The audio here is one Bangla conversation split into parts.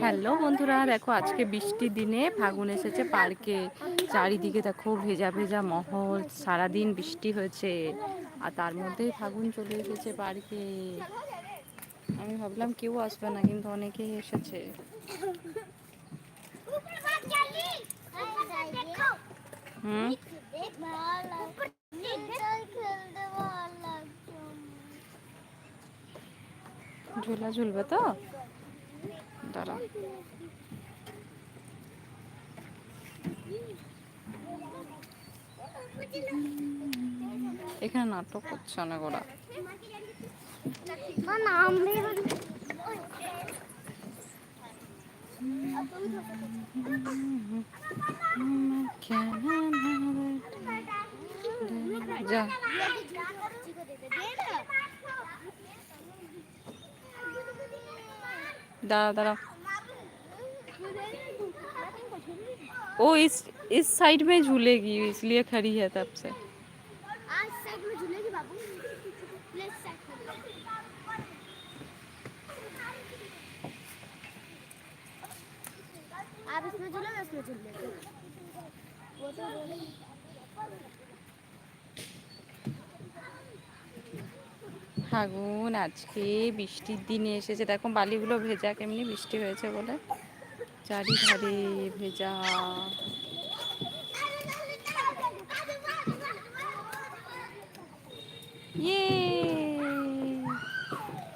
হ্যালো বন্ধুরা, দেখো আজকে বৃষ্টির দিনে ফাগুন এসেছে পার্কে। চারিদিকে দেখো ভেজা ভেজা মহল, সারাদিন বৃষ্টি হয়েছে। আর তার মধ্যেই ফাগুন চলে এসেছে পার্কে। আমি ভাবলাম কেউ আসবে না, কিন্তু অনেকেই এসেছে। হুম? ঝুলা ঝুলবে তো দাঁড়া এখানে নাটক করছে অনেক ওরা যা दादा दादा। वो इस इस साइड में झूलेगी, इसलिए खड़ी है तब से। आप इसमें मैं इसमें झूल। वो तो ফাগুন, আজকে বৃষ্টির দিনে এসেছে। দেখো, বালিগুলো ভেজা, কেমনি বৃষ্টি হয়েছে বলে। চারিধারে ভেজা। ইয়ে!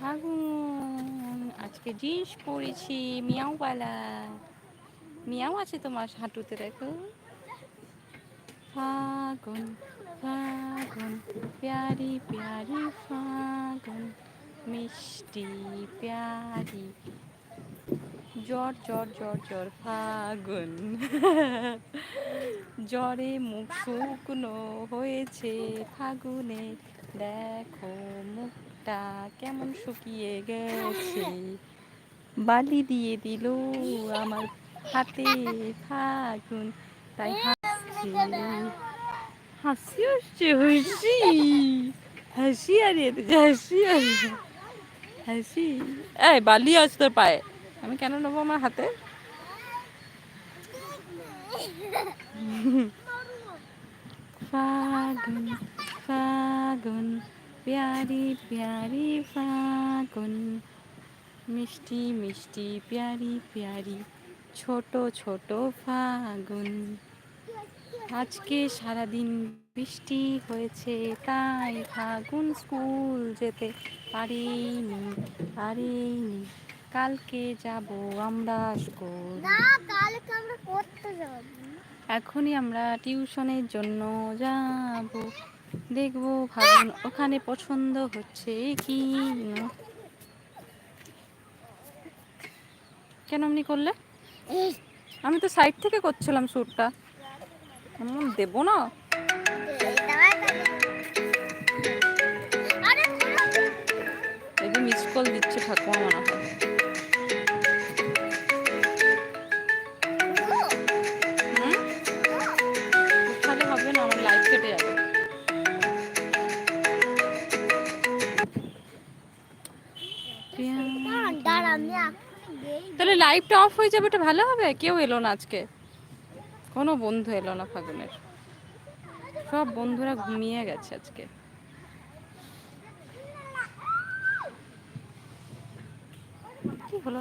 ফাগুন। আজকে জিন্স পরেছি মিয়াওওয়ালা মিয়াও আছে তোমার হাঁটুতে, দেখো। ফাগুন ফাগুন প্যারি প্যারি ফাগুন মিষ্টি প্যারি জ্বর জ্বর জ্বর জ্বর ফাগুন জ্বরে মুখ শুকনো হয়েছে ফাগুনে। দেখো মুখটা কেমন শুকিয়ে গেছে। বালি দিয়ে দিল আমার হাতে ফাগুন। তাই হাসি হাসি। হাসি আর হাসি আর হাসি। এই, বালি আছে তোর পায়ে। আমি কেন নেব আমার হাতে? ফাগুন ফাগুন, প্যারি প্যারি, ফাগুন। মিষ্টি মিষ্টি, প্যারি প্যারি, ছোট ছোট ফাগুন। আজকে সারাদিন বৃষ্টি হয়েছে তাই ফাগুন স্কুল যেতে পারিনি পারিনি। কালকে যাব আমরা স্কুল। এখনই আমরা টিউশনের জন্য যাব। দেখব ফাগুন ওখানে পছন্দ হচ্ছে কি না। কেন এমনি করলে? আমি তো সাইড থেকে করছিলাম শ্যুটটা। এমন দেবো না? মিস কল দিচ্ছে ঠাকুমা মনে হয়। উঠালে হবে না আমার লাইট কেটে যাবে। তাহলে লাইভটা অফ হয়ে যাবে এটা ভালো হবে? কেউ এলো না আজকে। কোনো বন্ধু এলো না ফাগুনের। সব বন্ধুরা ঘুমিয়ে গেছে আজকে।